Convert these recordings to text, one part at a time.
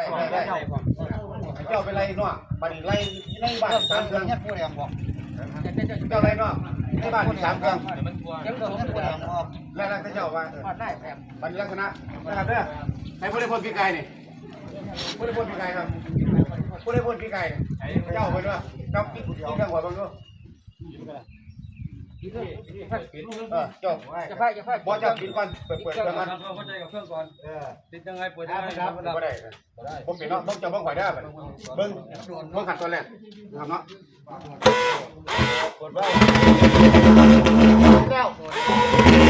ได้ได้ได้เจ้าเป็นไรเนาะบัดนี้ไล่ไล่บ้านสามเครื่องเนี่ยผู้แดงบอกเจ้าไรเนาะไล่บ้านสามเครื่องเจ้าเนี่ยผู้แดงบอกแล้วแล้วเจ้าว่าได้แถมบัดนี้ลักษณะนะครับเด้อให้ผู้ได้พ้นปีกายนี่ผู้ได้พ้นปีกายครับผู้ได้พ้นปีกายเจ้าเป็นว่าเจ้าปีปีเครื่หัวบังดู เออเจ้าจะไฟจะไฟบ่เจ้าปิดก่อนเปิดเปิดเครื่องก่อนเข้าใจกับเครื่องก่อนติดยังไงเปิดได้ยังไงครับบ่ได้ผมปิดเนาะต้องจะเบิ่งข่อยได้บัดเบิ้งเบิ้งขัดตัวแรกนะครับเนาะกดไว้แล้ว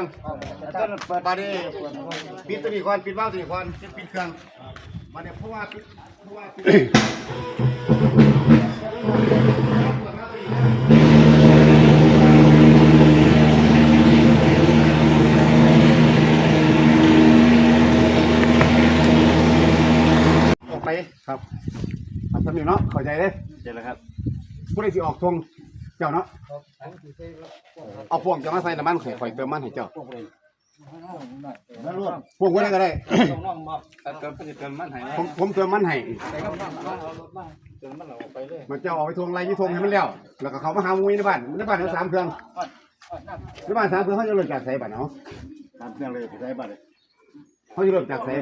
รื่องบาดนี้ปิดตัวนี้ก่อนปิดว่าวตัวนี้ก่อนจะปิดเครื่องบาดนี้เพราะว่าปิดเพราะว่าปิดออกไปครับทำสำเนียงเนาะเข้าใจเลยเจ็ดแล้วครับผู้ใดสิออกทงเจ้าเนาะ เอาพวงจะมาใส่น้ำมันข่อยข่อยเติมมันให้เจ้าพวงไว้ได้ก็ได้ เติมผลิตเติมมันหายผมผมเติมมันให้มันเลยมันจะเอาไปทวงไรยี่ทวงให้มันแล้ว แล้วก็เขามาหามุ้ยในบ้านในบ้านเขาสามเครื่องในบ้านสามเครื่องเขาจะเริ่มจากใส่บ้านเนาะตามเครื่องเลยไปใช้บัตรเลยเขาจะเริ่มจากใส่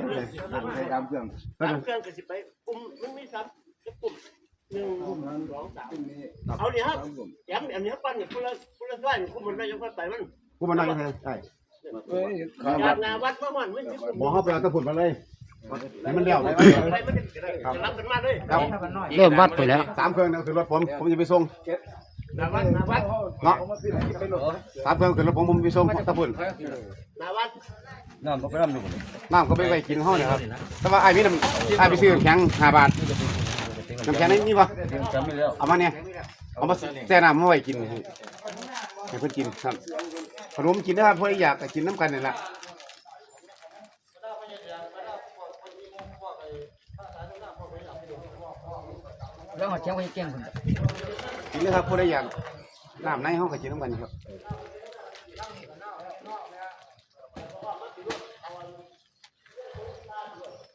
ใช้ตามเครื่องสามเครื่องก็สิไปกลุ่มมันมีสามกลุ่ม หนึ่งสองสามเอาดิครับแอมแอมนี้ครับปั้นเนี่ยคนละคนละส่วนคุมมันได้ยังค่อยไปมันกูมานั่งยังไงใช่จากงานวัดเมื่อวันมันมีกลุ่มบอกเขาไปเอาตะพุ่นมาเลยให้มันแล้วเลยไปมันจะจะรับกันมาเลยครับเริ่มวัดไปแล้วสามเครื่องนั่นคือรถผมผมจะไปส่งนาวัดนาวัดเนาะสามเครื่องคือรถผมผมไปส่งตะพุ่นนาวัดน้ำก็ไปน้ำอยู่น้ำก็ไปไว้กินห้องเนี่ยครับแต่ว่าไอ้พี่น้ำไอ้ไปซื้อน้ำแข็งห้าบาท น้ำแข็งนี่มีปะจำไม่แล้วเอามาเนี่ยเอามาแช่น้ำมาไว้กินให้ให้เพิ่นกินครับขนมกินนะครับเพื่ออยากกินน้ำกันนี่แหละแล้วมาเชียงไว้เก่งคนกินนะครับเพื่ออยากน้ำในห้องก็กินน้ำกันครับ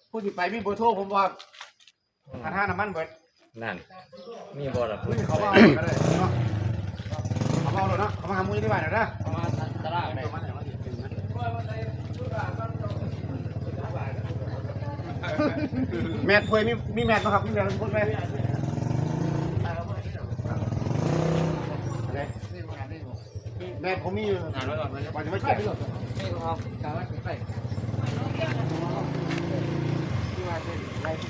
ผู้ที่ไปมีเบอร์โทรผมว่าถ้าท่าน้ำมันเบิด นั่น มีบ่ล่ะผู้ที่เขาว่าเอาก็ได้เนาะเขาว่าเอาเลยเนาะเขามาหามุ้ยที่บ้านเดี๋ยวนะมาตลาดได้แมทเพยมีมีแมทไหมครับมีแมทพูดไหมอะไรแมทผมมีอยู่งานไว้ก่อนไว้ว่าจะไม่แจกนี่ครับการวัดไฟที่ว่าเป็นไรเครื่องตักเครื่องเครื่องบัตรก็เลยเป็นรูปมาสิเป็นเนี่ยกลุ่มเรื่องจัง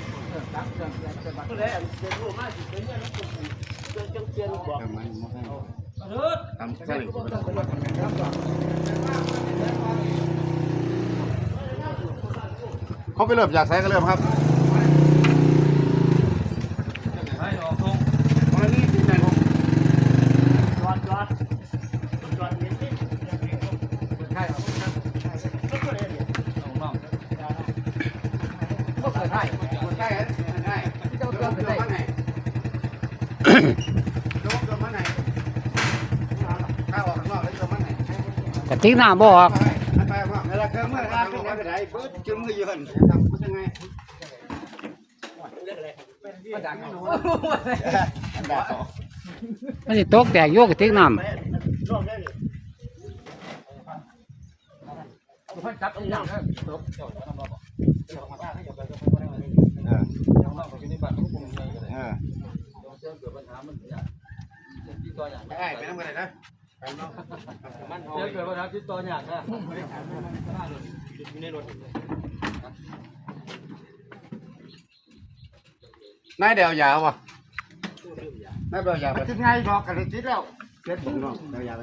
เขาไปเริ่มอยากใช้ก็เริ่มครับ ให้ออกตรง วันนี้ที่ไหนผม จอดจอดจอดเห็นที่ ใช่ครับ ก็เลยเนี่ย น้อง ก็เคยได้ ใช่ใช่ เจ้าเครื่องเคยได้ มันไหนโยกเกินมันไหนข้าวออกข้างนอกแล้วเกินมันไหน กระติกน้ำบ่ออกไปไปข้างนอกแล้วเกินเมื่อไรขึ้นมาไหนปื๊ดจึงมือยืนทำมันยังไงมันจะตกแตกโยกกระติกน้รอบได้เลยำจับอีกอย่างเออ ได้ไปน้ำกันเลยนะมันเดี๋ยวเกิดปัญหาติดต่ออย่างนะนายเดียวยาววะนายเดียวยาวไปจะไงบอกกันเลยติดแล้วเจ็ดผมน้องเดียวยาวไป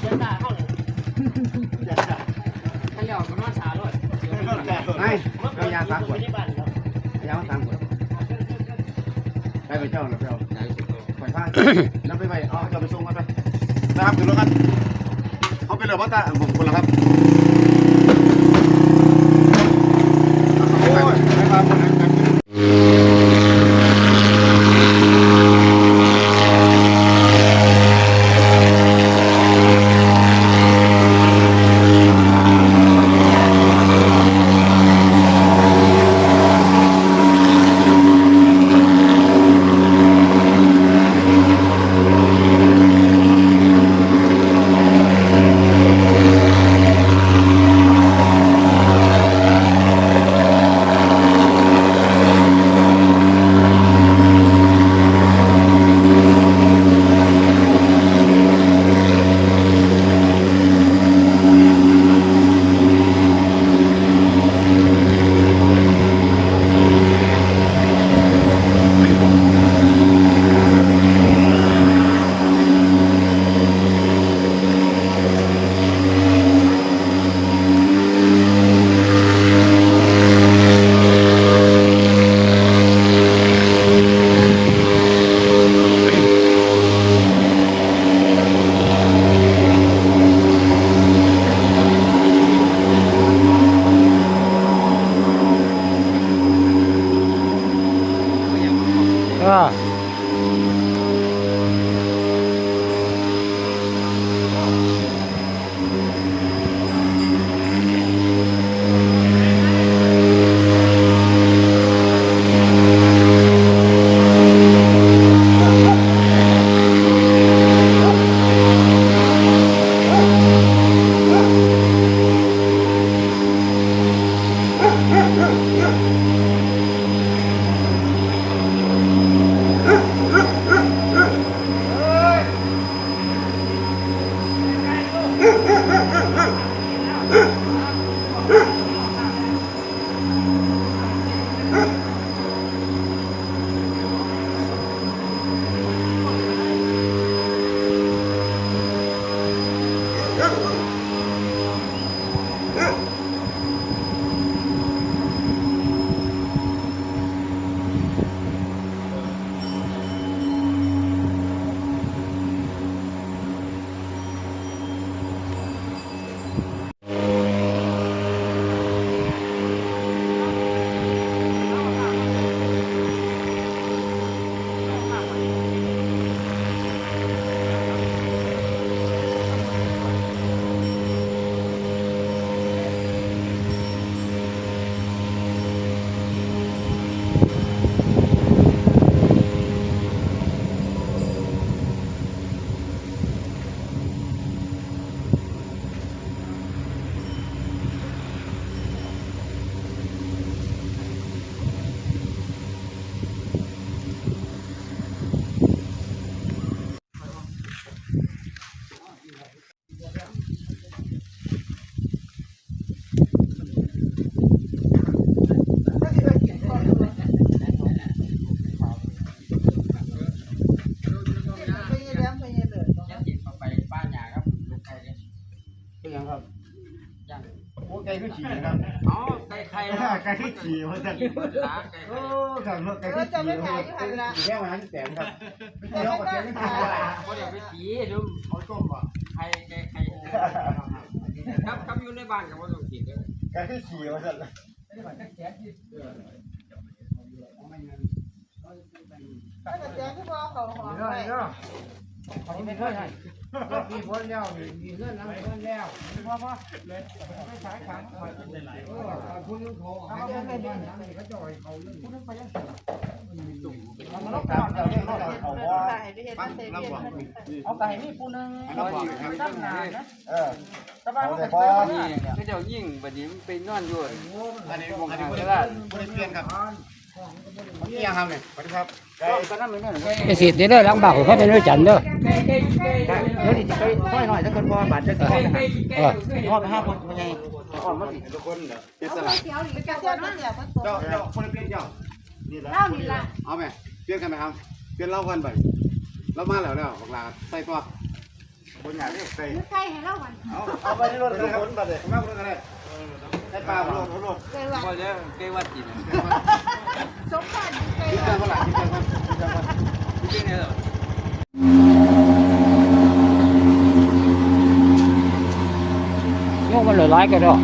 เดินหน้าเข้าเลยขยับกันมาช้าเลยนายเดียวยาวสามขวด ที่บ้านครับยาวสามขวดได้ไปเจ้าหรือเปล่าไปผ้านำไปไปเอาจะไปส่งกันไปนะครับขึ้นรถกันเขาเป็นเรือว่าตาผมคนละครับ ไก่ขึ้นขี่มันจากโอ้ขังรถไก่ขึ้นขี่แค่วันนั้นแสนครับเดี๋ยวก็เสียขึ้นขี่ละเขาเดี๋ยวไปตีดูเขาต้มอะไข่ไก่ไข่ครับครับอยู่ในบ้านกับว่าต้องกินเด้อไก่ขึ้นขี่มันจะเขาไม่เคยให้ ก็มีคนแล้วมีเงินน้ำเงินแล้วพ่อพ่อเลยไม่ใช้ขังคอยเป็นไรเออคุณลุงโทรหาเงินไม่ได้เขาจ่อยเขาเรื่องคุณลุงไปยังมันต้องการเราเรื่องเราเขาว่าปั้นรับบอกเอาไก่นี่ปูนึงตั้งนานนะเออสบายมันก็พอนี่ก็เดี๋ยวยิ่งแบัดนี้มันนอนอยู่อันนี้อันนี้ไม่ได้ไม่ได้เปลี่ยนครับนี่ยังทำเนี่ยสวัสดีครับ ไก่ไปสิเด้อล้างบากเขาเป็นด้วยจันเด้อไก่ไก่ไก่เดี๋ยวดิไปค่อยหน่อยถ้าคนพอบาดจะไก่ไก่ไก่พ่อไปห้าคนเป็นไงพ่อมาสิทุกคนเจ็ดสเอาลัดเขียวหรือจะเจ้าตัวเดียวมันตกเจ้าเจ้าคนเปลี่ยนเจ้านี่แหละเล่านี่ล่ะเอาไหมเปลี่ยนกันไหมครับเปลี่ยนเล่ากันไปเรามาแล้วแล้วบอกลาใส่ตัวบนหยาเนี่ยใส่นึกใกล้ให้เล่าวันเอาเอาไปที่รถทุกคนไปเลยมาบนกันเลย ได้ปลาหรอโลดเกยวัดบ่ได้เกยวัดกินสมบัติเกยวัดบ่หลายกินจังวัดกินจังวัเนี่ยหรอโยกมันเหลืร้ายกันดอ